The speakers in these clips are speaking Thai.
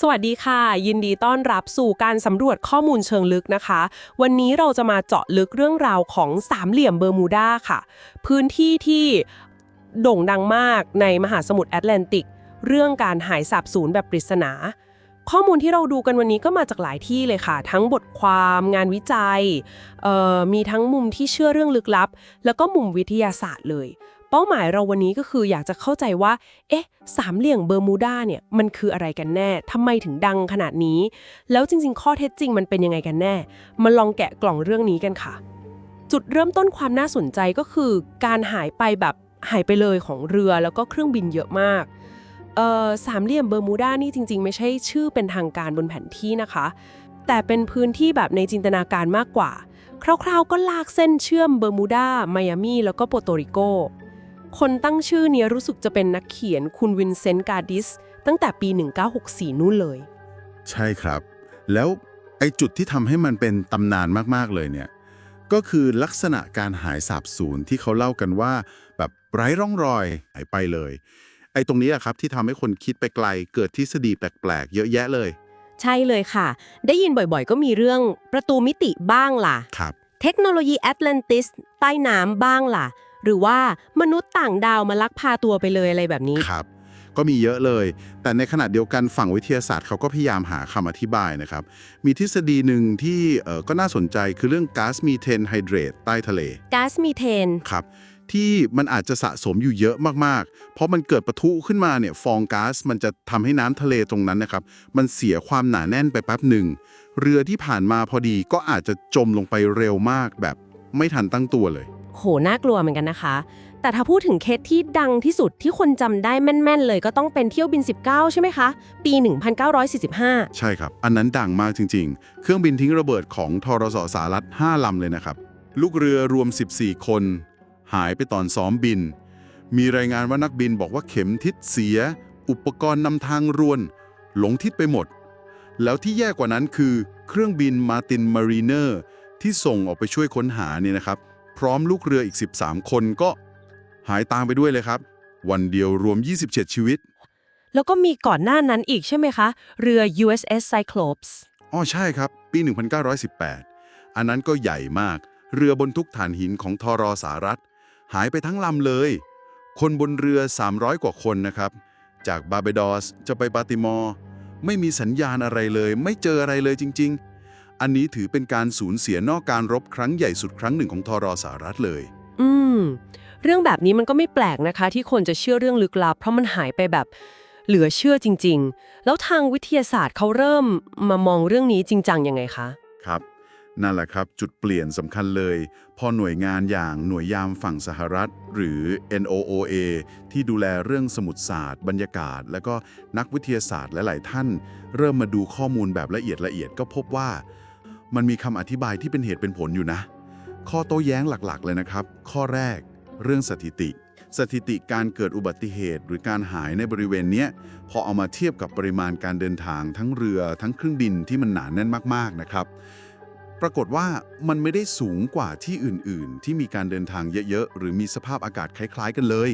สวัสดีค่ะ ยินดีต้อนรับสู่การสำรวจข้อมูลเชิงลึกนะคะ วันนี้เราจะมาเจาะลึกเรื่องราวของสามเหลี่ยมเบอร์มูดาค่ะ พื้นที่ที่โด่งดังมากในมหาสมุทรแอตแลนติก เรื่องการหายสาบสูญแบบปริศนา ข้อมูลที่เราดูกันวันนี้ก็มาจากหลายที่เลยค่ะ ทั้งบทความงานวิจัยมีทั้งมุมที่เชื่อเรื่องลึกลับ แล้วก็มุมวิทยาศาสตร์เลย เป้าหมายเราวันนี้ก็คืออยากจะเข้าใจว่า เอ๊ะ สามเหลี่ยมเบอร์มูดาเนี่ย มันคืออะไรกันแน่ ทำไมถึงดังขนาดนี้ แล้วจริง ๆ ข้อเท็จจริงมันเป็นยังไงกันแน่ มาลองแกะกล่องเรื่องนี้กันค่ะ จุดเริ่มต้นความน่าสนใจก็คือ การหายไปแบบหายไปเลยของเรือแล้วก็เครื่องบินเยอะมากเอ่อสามเหลี่ยมเบอร์มูดานี่จริง ๆ ไม่ใช่ชื่อเป็นทางการบนแผนที่นะคะ แต่เป็นพื้นที่แบบในจินตนาการมากกว่า คร่าวๆ ก็ลากเส้นเชื่อมเบอร์มูดาไมอามีแล้วก็โปโตริโก คนตั้งชื่อเนี้ยรู้สึกจะเป็นนักเขียนคุณวินเซนต์การดิส ตั้งแต่ปี 1964 นู่นเลย ใช่ครับ แล้วไอ้จุดที่ทำให้มันเป็นตำนานมาก ๆ เลยเนี่ย ก็คือลักษณะการหายสาบสูญที่เขาเล่ากันว่า แบบไร้ร่องรอยหายไปเลย ไอ้ตรงนี้อะครับที่ทำให้คนคิดไปไกลเกิดทฤษฎีแปลก ๆ เยอะแยะเลย ใช่เลยค่ะ ได้ยินบ่อยๆ ก็มีเรื่องประตูมิติบ้างล่ะ ครับ เทคโนโลยีแอตแลนติสใต้น้ำบ้างล่ะ หรือว่ามนุษย์ต่างดาวมาลักพาตัวไปเลยอะไรแบบนี้ ครับ ก็มีเยอะเลย แต่ในขณะเดียวกันฝั่งวิทยาศาสตร์เขาก็พยายามหาคำอธิบายนะครับ มีทฤษฎีหนึ่งที่เอ่อก็น่าสนใจคือเรื่องก๊าซมีเทนไฮเดรตใต้ทะเล ก๊าซมีเทน ครับ ที่มันอาจจะสะสมอยู่เยอะมากๆ เพราะมันเกิดปะทุขึ้นมาเนี่ยฟองก๊าซมันจะทำให้น้ำทะเลตรงนั้นนะครับ มันเสียความหนาแน่นไปแป๊บหนึ่ง เรือที่ผ่านมาพอดีก็อาจจะจมลงไปเร็วมากแบบไม่ทันตั้งตัวเลย โหน่ากลัวเหมือนกันนะคะ แต่ถ้าพูดถึงเคสที่ดังที่สุดที่คนจำได้แม่น ๆ เลยก็ต้องเป็นเที่ยวบิน 19 ใช่ไหมคะ ปี 1945 ใช่ครับ อันนั้นดังมากจริง ๆ เครื่องบินทิ้งระเบิดของทรสสหรัฐ5ลำเลยนะครับ ลูกเรือรวม 14 คน หายไปตอนซ้อมบิน มีรายงานว่านักบินบอกว่าเข็มทิศเสีย อุปกรณ์นำทางรวน หลงทิศไปหมด แล้วที่แย่กว่านั้นคือ เครื่องบินมาตินมารีเนอร์ที่ส่งออกไปช่วยค้นหาเนี่ยนะครับ ร้อมลูกเรืออีก 13 คนก็หายตามไปด้วยเลยครับ วันเดียวรวม 27 ชีวิต แล้วก็มีก่อนหน้านั้นอีกใช่ไหมคะ เรือ USS Cyclops อ๋อใช่ครับ ปี 1918 อันนั้นก็ใหญ่มาก เรือบรรทุกถ่านหินของทรสหรัฐ หายไปทั้งลำเลย คนบนเรือ 300 กว่าคนนะครับ จากบาร์เบดอสจะไปบาติมอร์ไม่มีสัญญาณอะไรเลย ไม่เจออะไรเลยจริง ๆ อันนี้ถือเป็นการสูญเสียนอกการรบครั้งใหญ่สุดครั้งหนึ่งของทรสหรัฐเลย อืม เรื่องแบบนี้มันก็ไม่แปลกนะคะ ที่คนจะเชื่อเรื่องลึกลับ เพราะมันหายไปแบบเหลือเชื่อจริง ๆ แล้วทางวิทยาศาสตร์เขาเริ่มมามองเรื่องนี้จริงจังยังไงคะ ครับ นั่นแหละครับ จุดเปลี่ยนสำคัญเลย พอหน่วยงานอย่างหน่วยยามฝั่งสหรัฐ หรือ NOOA ที่ดูแลเรื่องสมุทรศาสตร์ บรรยากาศ และก็นักวิทยาศาสตร์หลาย ๆ ท่าน เริ่มมาดูข้อมูลแบบละเอียดละเอียดก็พบว่า มันมีคำอธิบายที่เป็นเหตุเป็นผลอยู่นะ ข้อโต้แย้งหลัก ๆ เลยนะครับ ข้อแรก เรื่องสถิติ สถิติการเกิดอุบัติเหตุ หรือการหายในบริเวณเนี้พอเอามาเทียบกับปริมาณการเดินทางทั้งเรือ ทั้งเครื่องบินที่มันหนาแน่นมาก ๆ นะครับ ปรากฏว่ามันไม่ได้สูงกว่าที่อื่น ๆ ที่มีการเดินทางเยอะ ๆ หรือมีสภาพอากาศคล้าย ๆ กันเลย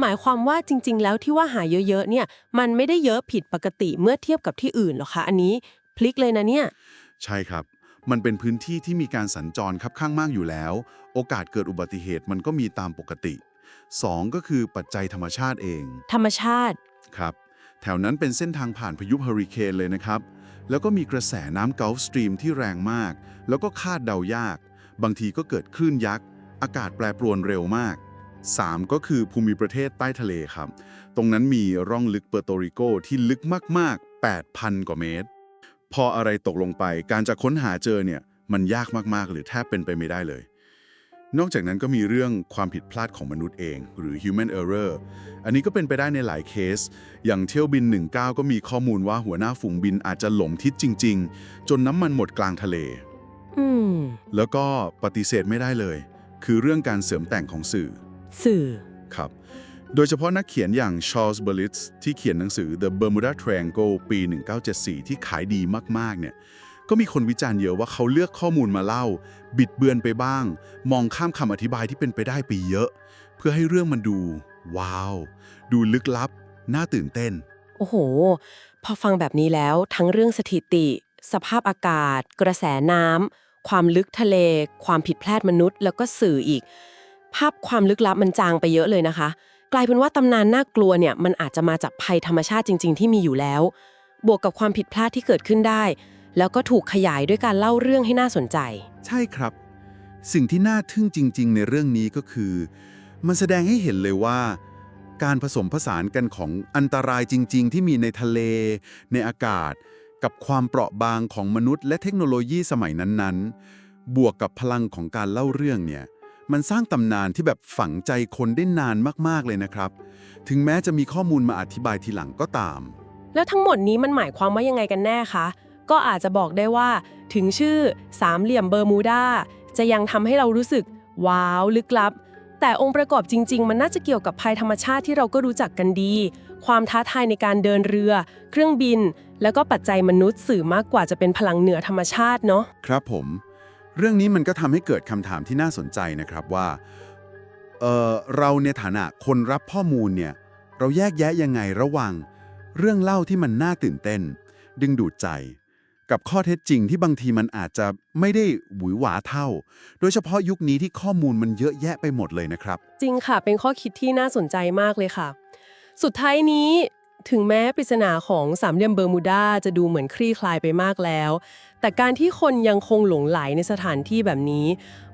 หมายความว่าจริง ๆ แล้วที่ว่าหายเยอะ ๆ เนี่ย มันไม่ได้เยอะผิดปกติเมื่อเทียบกับที่อื่นหรอกคะ อันนี้พลิกเลยนะเนี่ย ใช่ครับ มันเป็นพื้นที่ที่มีการสัญจรคับข้างมากอยู่แล้ว โอกาสเกิดอุบัติเหตุมันก็มีตามปกติ2ก็คือปัจจัยธรรมชาติเอง ธรรมชาติ ครับ แถวนั้นเป็นเส้นทางผ่านพายุเฮอริเคนเลยนะครับ แล้วก็มีกระแสน้ำเกาฟสตรีมที่แรงมาก แล้วก็คาดเดายาก บางทีก็เกิดคลื่นยักษ์ อากาศแปรปรวนเร็วมาก 3 ก็คือภูมิประเทศใต้ทะเลครับ ตรงนั้นมีร่องลึกเปอร์โตริโกที่ลึกมากๆ 8,000 กว่าเมตร พออะไรตกลงไปการจะค้นหาเจอเนี่ยมันยากมากๆ หรือแทบเป็นไปไม่ได้เลย นอกจากนั้นก็มีเรื่องความผิดพลาดของมนุษย์เอง หรือ human error อันนี้ก็เป็นไปได้ในหลายเคส อย่างเที่ยวบิน 19 ก็มีข้อมูลว่าหัวหน้าฝูงบินอาจจะหลงทิศจริง ๆ จนน้ำมันหมดกลางทะเลอืมแล้วก็ปฏิเสธไม่ได้เลย คือเรื่องการเสริมแต่งของสื่อ สื่อ ครับ โดยเฉพาะนักเขียนอย่างชาร์ลส์เบลิตส์ที่เขียนหนังสือ The Bermuda Triangle ปี 1974 ที่ขายดีมากๆ เนี่ย ก็มีคนวิจารณ์เยอะว่าเขาเลือกข้อมูลมาเล่า บิดเบือนไปบ้าง มองข้ามคำอธิบายที่เป็นไปได้ไปเยอะ เพื่อให้เรื่องมันดู ว้าว ดูลึกลับ น่าตื่นเต้น โอ้โห พอฟังแบบนี้แล้วทั้งเรื่องสถิติ สภาพอากาศ กระแสน้ำความลึกทะเล ความผิดพลาดมนุษย์ แล้วก็สื่ออีก ภาพความลึกลับมันจางไปเยอะเลยนะคะ กลายเป็นว่าตำนานน่ากลัวเนี่ยมันอาจจะมาจากภัยธรรมชาติจริง ๆ ที่มีอยู่แล้ว บวกกับความผิดพลาดที่เกิดขึ้นได้ แล้วก็ถูกขยายด้วยการเล่าเรื่องให้น่าสนใจ ใช่ครับ สิ่งที่น่าทึ่งจริง ๆ ในเรื่องนี้ก็คือ มันแสดงให้เห็นเลยว่า การผสมผสานกันของอันตรายจริง ๆ ที่มีในทะเล ในอากาศ กับความเปราะบางของมนุษย์ และเทคโนโลยีสมัยนั้นๆ บวกกับพลังของการเล่าเรื่องเนี่ยมันสร้างตำนานที่แบบฝังใจคนได้นานมากๆเลยนะครับ ถึงแม้จะมีข้อมูลมาอธิบายทีหลังก็ตาม แล้วทั้งหมดนี้มันหมายความว่ายังไงกันแน่คะ ก็อาจจะบอกได้ว่า ถึงชื่อสามเหลี่ยมเบอร์มูดาจะยังทำให้เรารู้สึก ว้าว ลึกลับ แต่องค์ประกอบจริง ๆ มันน่าจะเกี่ยวกับภัยธรรมชาติที่เราก็รู้จักกันดี ความท้าทายในการเดินเรือ เครื่องบิน แล้วก็ปัจจัยมนุษย์สื่อมากกว่าจะเป็นพลังเหนือธรรมชาติเนาะครับผม เรื่องนี้มันก็ทำให้เกิดคำถามที่น่าสนใจนะครับว่าเออเราในฐานะคนรับข้อมูลเนี่ย เราแยกแยะยังไงระหว่าง เรื่องเล่าที่มันน่าตื่นเต้น ดึงดูดใจ กับข้อเท็จจริงที่บางทีมันอาจจะไม่ได้หวือหวาเท่า โดยเฉพาะยุคนี้ที่ข้อมูลมันเยอะแยะไปหมดเลยนะครับ จริงค่ะ เป็นข้อคิดที่น่าสนใจมากเลยค่ะ สุดท้ายนี้ถึงแม้ปริศนาของสามเหลี่ยมเบอร์มูดาจะดูเหมือนคลี่คลายไปมากแล้ว แต่การที่คนยังคงหลงไหลในสถานที่แบบนี้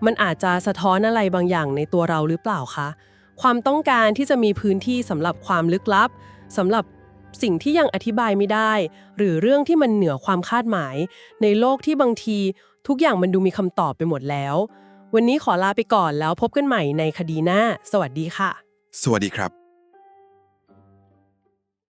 มันอาจจะสะท้อนอะไรบางอย่างในตัวเราหรือเปล่าคะ ความต้องการที่จะมีพื้นที่สำหรับความลึกลับสำหรับ สิ่งที่ยังอธิบายไม่ได้ หรือเรื่องที่มันเหนือความคาดหมาย ในโลกที่บางทีทุกอย่างมันดูมีคำตอบไปหมดแล้ว วันนี้ขอลาไปก่อนแล้วพบกันใหม่ในคดีหน้า สวัสดีค่ะ สวัสดีครับ